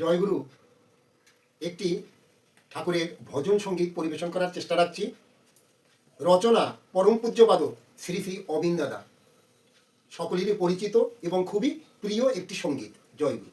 জয়গুরু, একটি ঠাকুরের ভজন সংগীত পরিবেশন করার চেষ্টা রাখছি। রচনা পরম পূজ্যবাদক শ্রী শ্রী অবিন্দাদা সকলেরই পরিচিত এবং খুবই প্রিয় একটি সংগীত, জয়গুরু।